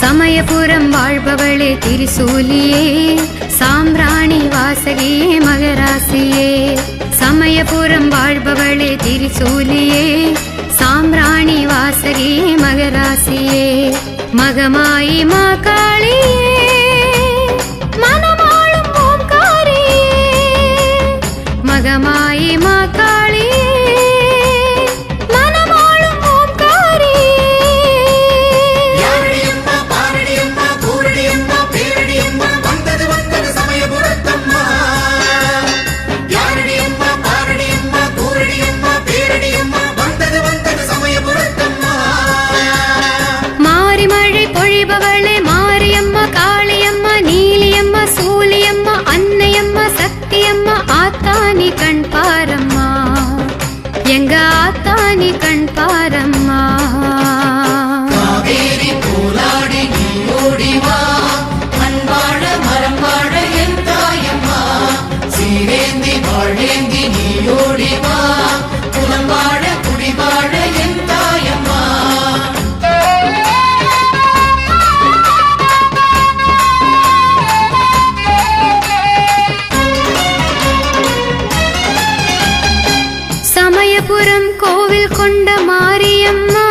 சமயபுரம் வாழ்பவளே திரிசூலியே சாம்பிராணி வாசகியே மகராசியே. சமயபுரம் வாழ்பவளே திரிசூலியே சாம்பிராணி வாசகியே மகராசியே. மகமாயி மாகா கோவில் கொண்ட மாரியம்மா.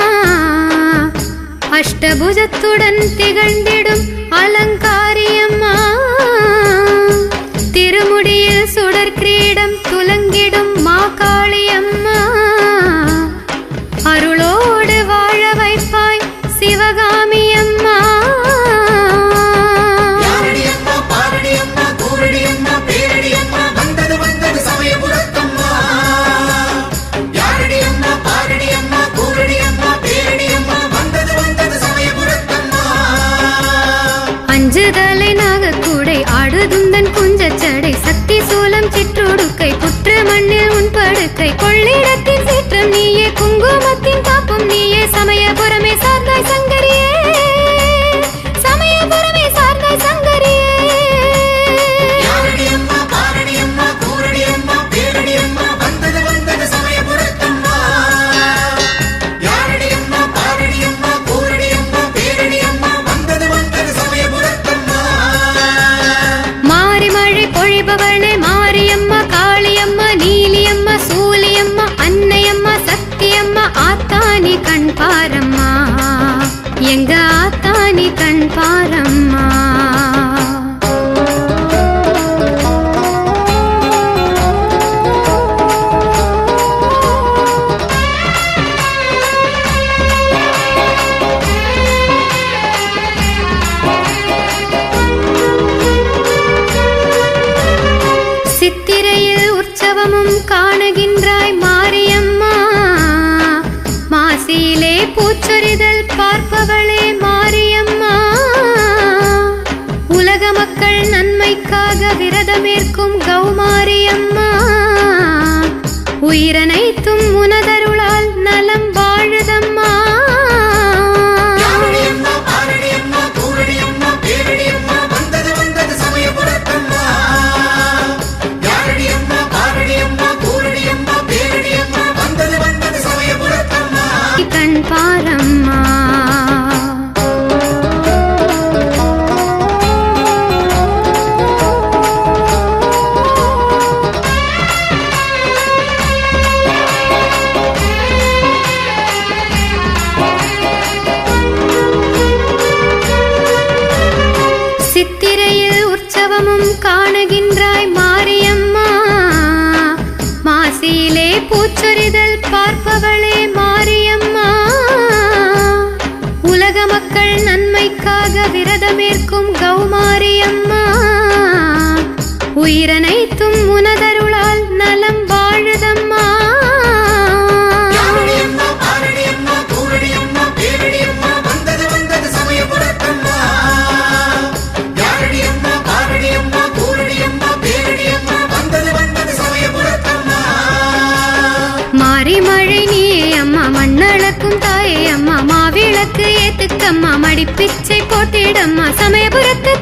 அஷ்டபுஜத்துடன் திகழ்ந்திடும் அலங்காரியம்மா. திருமுடியில் சுடற்கிரீடம் துலங்கிடும் மா காளியம்மா கொள்ளிடத்தில் பூச்சொரிதல் பார்ப்பவளே மாரியம்மா. உலக மக்கள் நன்மைக்காக விரதமேற்கும் கௌமாரியம்மா. உயிரனைத்தும் உனத காணுகின்றாய் மாரியம்மா. மாசியிலே பூச்சொரிதல் பார்ப்பவளே மாரியம்மா. உலக மக்கள் நன்மைக்காக விரதமேற்கும் கௌமாரியம்மா. உயிரன അടുത്തമ്മ മടിപ്പിച്ചൈ പോത്തിയിടമ്മ സമയപുരത്ത്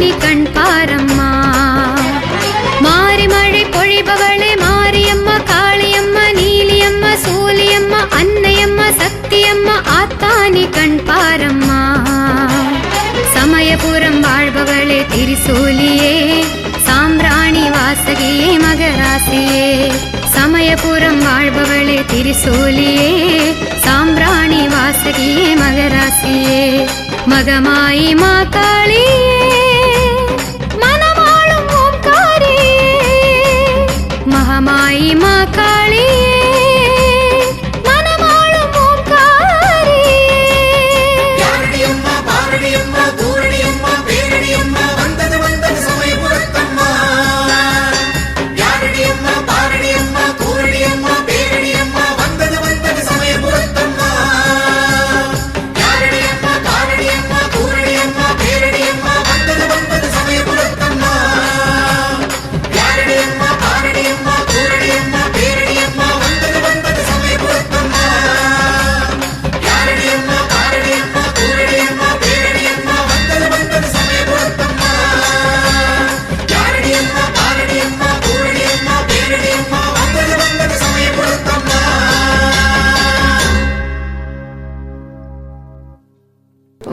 ஆத்தானி கண் பாரம்மா. மாறி மழை பொழிபவளே மாரியம்மா காளியம்மா நீலியம்மா சூலியம்மா அன்னையம்மா சக்தியம்மா ஆத்தானி கண் பாரம்மா. சமயபுரம் வாழ்பவளே திரிசூலியே சாம்பிராணி வாசகியே மகராசியே. சமயபுரம் வாழ்பவளே திரிசூலியே சாம்பிராணி வாசகியே மகராசியே. மகமாயி மா காளியே காளி